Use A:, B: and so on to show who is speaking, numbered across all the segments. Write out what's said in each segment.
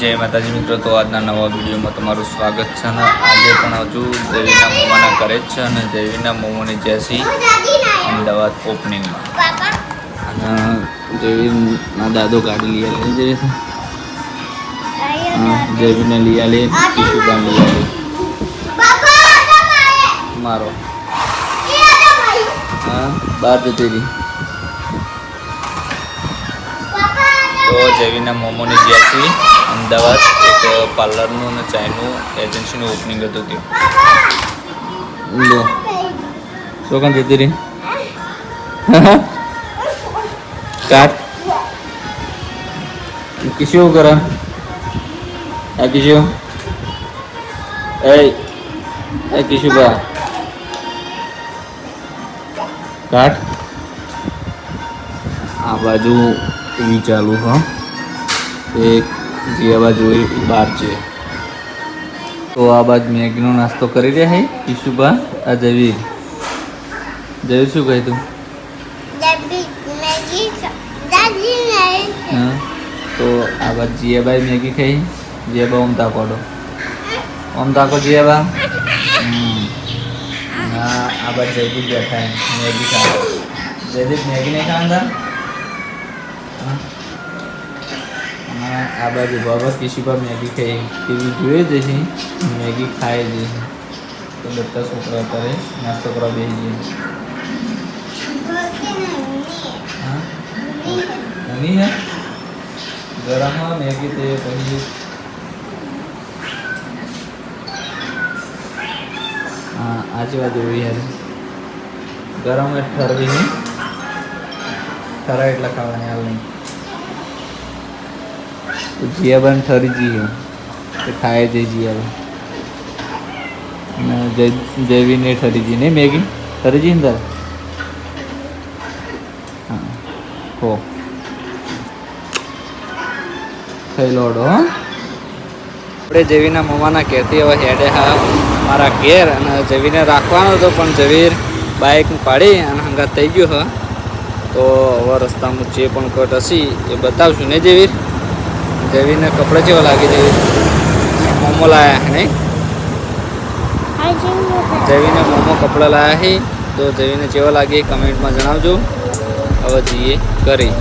A: જય માતાજી મિત્રો, તો આજના નવા વિડીયોમાં તમારું સ્વાગત છે અને આજે પણ હજુ દેવીના મોમાના ઘરે જ છે અને દેવીના મોમોની જેસી અમદાવાદ ઓપનિંગમાં. અને દેવીના દાદો ગાડી લઈ આવે જે દેવીને લઈ આવે કિશુબાન લઈ આવે મારો. હા, બહાર જતી હતી તો જેવીના મોમોની જેસી અમદાવાદ, એક પાર્લરનું અને ચાયનું એજન્સીનું ઓપનિંગ હતું ત્યાં. શું કામ જતી રહી? કાટ કિશું કરે? આ કિશું એ એ કિશું બા કાટ આ બાજુ ટીવી ચાલુ, હ. એક જે બાજુ બહાર છે. તો આ બાજુ મેગીનો નાસ્તો કરી રહ્યા હે, ઈશુભા. આ જવી જવી શું કહી તું? તો આ બાજુ જીયાબાઈ મેગી ખાઈ. જીયાબા ઓમ તાકોડો ઓમ તાકો જીયાબા. ના આ બાજુ જયદીપ બેઠા મેગી ખાવા. જયદીપ મેગી નહીં ખાવા આ બાજુ બાબા કિશીબા મેગી ખાઈ ટીવી જોઈએ જ મેગી જ છે તો બધા છોકરા અત્યારે નાસ્તો કરવા બેસી જાય ઊની હે? ગરમમાં મેગી તે પછી હા, આજુબાજુ યાર. ગરમ ઠરવી નહીં. ઠરાય એટલા ખાવાની, હાલ નહીં. જીયાબાન ઠરી જઈએ તો ખાય જઈ જીયાબા અને જય જયવીને ઠરી જઈએ નહીં, મેગી? ઠરી જઈએ ને તારે? હા. હો. થઈ લોડો હો. આપણે જેવીના મમ્માના કહેતી હવે હેડે હા. મારા ઘેર અને જવીને રાખવાનો હતો, પણ જવીર બાઇક પાડી અને હંગાત થઈ ગયો, હ. તો હવે રસ્તામાં જે પણ કટ હશે એ બતાવશું ને જવીર જવીને કપડા જેવા લાગે છે મોમો લાયા હે નહીં? જવીને મોમો કપડાં લાયા હે. તો જવીને જેવા લાગે કમેન્ટમાં જણાવજો. હવે જઈએ કરી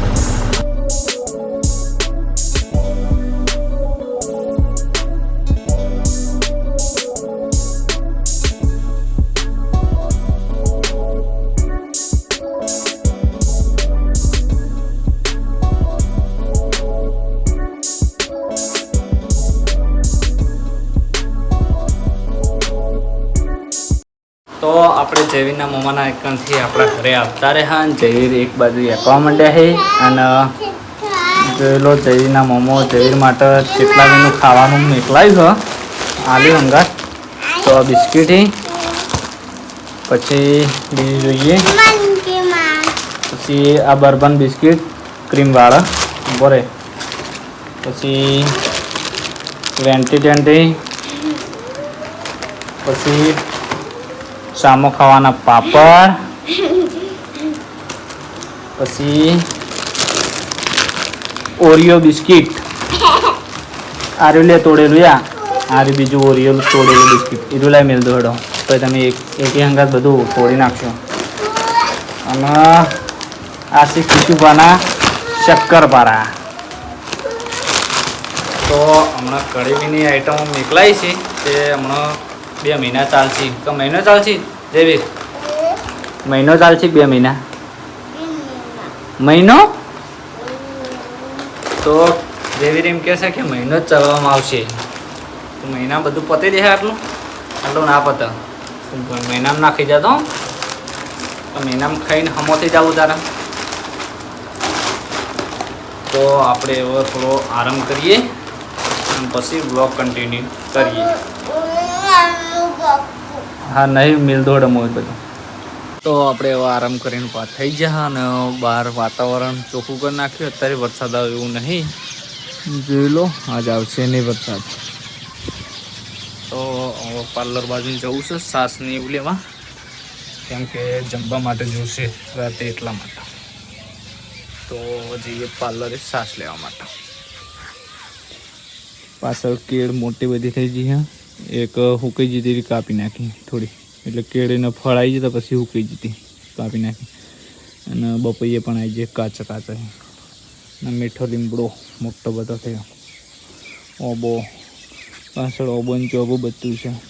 A: તો આપણે જયવીરના મમ્માના એકાઉન્ટથી આપણા ઘરે આવતા રહ્યા અને જયવીર એક બાજુ એકવા માંડ્યા છે અને જોઈ લો જયવીરના મોમો જયવીર માટે કેટલા દિનનું ખાવાનું મોકલાયું છે? આલી હંગાત. તો બિસ્કીટ પછી બીજું જોઈએ. પછી આ બર્બન બિસ્કીટ ક્રીમવાળા બરે પછી વેન્ટી ટેન્ટી પછી સામો ખાવાના પાપડ. પછી ઓરિયો બિસ્કિટ. આર્યું લે તોડેલું, યા. આર્યું બીજું ઓરિયો તોડેલું બિસ્કિટ. લાઈ મેળ દોડો તો તમે એક એક હંગાત બધું તોડી નાખશો. અને આ છે ખીચુબાના શક્કરપારા. તો હમણાં કઢીની આઈટમો મોકલાઈ છે, તે હમણાં બે મહિના ચાલશે. તો મહિનો ચાલશે? જેવીર મહિનો ચાલશે બે મહિના? મહિનો? તો જેવીર એમ કહેશે કે મહિનો જ ચાલવામાં આવશે. મહિના બધું પતી જશે આટલું? આટલું ના પતે. મહિનામાં નાખી જતો તો મહિનામાં ખાઈને હમોથી જવું તારા. તો આપણે એવો થોડો આરામ કરીએ. અને પછી બ્લોગ કન્ટિન્યુ કરીએ. હા નહીં મિલદોડ અમુક બધું. તો આપણે હવે આરામ કરીને પાછ થઈ ગયા અને બહાર વાતાવરણ ચોખ્ખું કરી નાખ્યું. અત્યારે વરસાદ આવે એવું નહીં. જોઈ લો આજ આવશે નહીં વરસાદ. તો પાર્લર બાજુ જવું છે સાસની એવું લેવા કેમ કે જમવા માટે જોશે રાતે એટલા માટે. તો જઈએ પાર્લરે સાસ લેવા માટે. પાછળ કેળ મોટી બધી થઈ ગઈ છે. એક હુકાઈ જતી હતી, કાપી નાખી થોડી. એટલે કેળીને ફળ આવી જતા, પછી હુકાઈ જતી, કાપી નાખી. અને બપૈયે પણ આવી જાય કાચા કાચા. અને મીઠો લીમડો મોટો બધો થયો. ઓબો, પાછળ ઓબો ને ચોબો બધું છે.